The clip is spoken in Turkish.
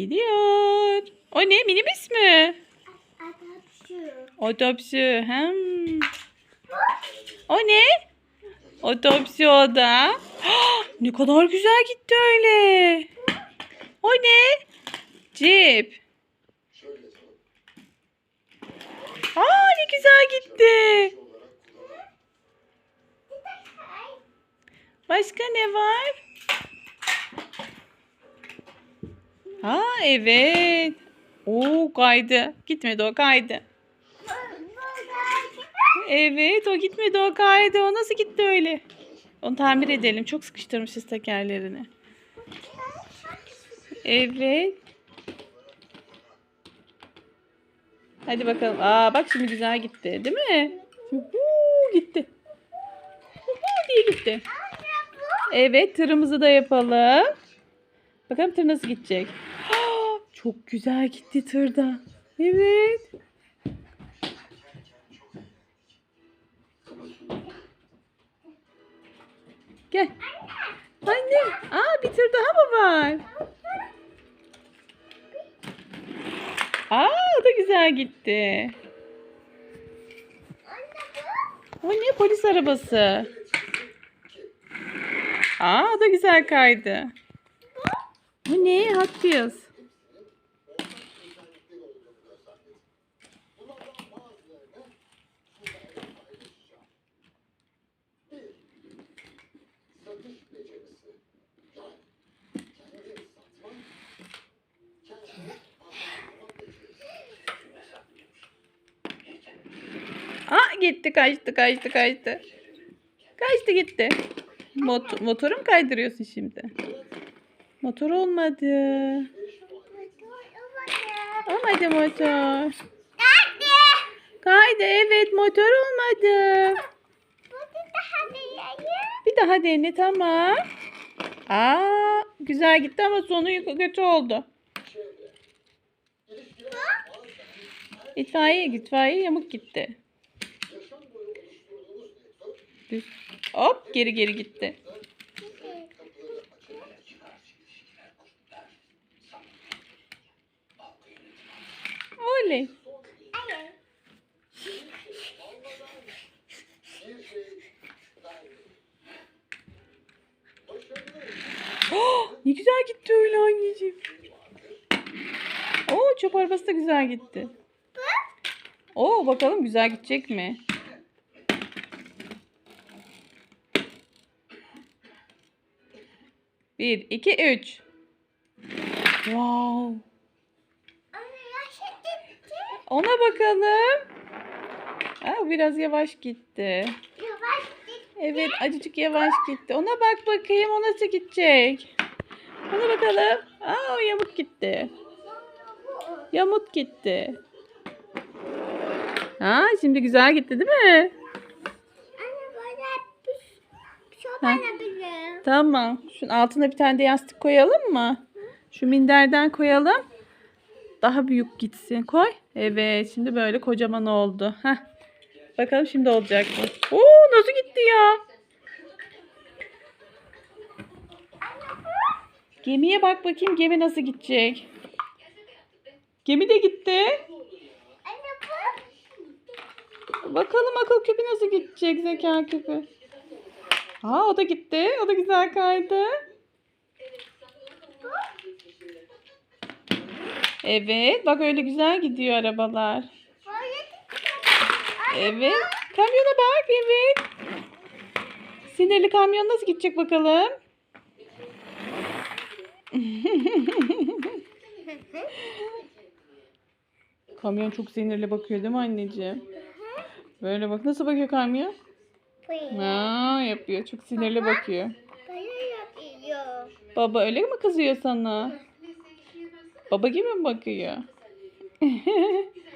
Gidiyor. O ne minibüs mü? Adaptör. Otobüsü. Hem. O ne? Otobüsü o da. ne kadar güzel gitti öyle. O ne? Cip. Aa ne güzel gitti. Başka ne var? Ha evet. Oo kaydı. Gitmedi o kaydı. Evet o gitmedi o kaydı. O nasıl gitti öyle? Onu tamir edelim. Çok sıkıştırmışız tekerlerini. Evet. Hadi bakalım. Aa bak şimdi güzel gitti. Değil mi? Huhu, gitti. Huhu diye gitti. Evet tırımızı da yapalım. Bakalım tır nasıl gidecek. Aa, Çok güzel gitti tırda. Evet. Gel. Anne. Aa bir tır daha mı var? Aa da güzel gitti. O ne polis arabası? Aa da güzel kaydı. Bu ne? Hot Wheels. Aa gitti kaçtı kaçtı kaçtı. Kaçtı gitti. Mot motoru kaydırıyorsun şimdi? Motor olmadı. Olmadı motor. Kaydı evet motor olmadı. Bir daha dene tamam. Aa güzel gitti ama sonu kötü oldu. İtfaiye itfaiye yamuk gitti. Hop geri geri gitti. Oley. Oh, ne güzel gitti öyle anneciğim. Oo çöp arabası da güzel gitti. Oo bakalım güzel gidecek mi? Bir, iki, üç. Wow. Ona bakalım. Aa, biraz yavaş gitti. Evet acıcık yavaş gitti. Ona bak bakayım o nasıl gidecek. Ona bakalım. Aa o yamuk gitti. Yamuk gitti. Ha şimdi güzel gitti değil mi? Ha. Tamam. Şunun altına bir tane de yastık koyalım mı? Şu minderden koyalım. Daha büyük gitsin. Koy. Evet. Şimdi böyle kocaman oldu. Heh. Bakalım şimdi olacak mı? Oo nasıl gitti ya? Gemiye bak bakayım gemi nasıl gidecek. Gemi de gitti. Bakalım akıl küpü nasıl gidecek zeka küpü. Aa o da gitti. O da güzel kaydı. Evet. Bak öyle güzel gidiyor arabalar. Evet. Kamyona bak. Evet. Sinirli kamyon nasıl gidecek bakalım? kamyon çok sinirli bakıyor değil mi anneciğim? Böyle bak. Nasıl bakıyor kamyon? Aa, yapıyor. Çok sinirli bakıyor. Baba öyle mi kızıyor sana? Baba gibi mi bakıyor?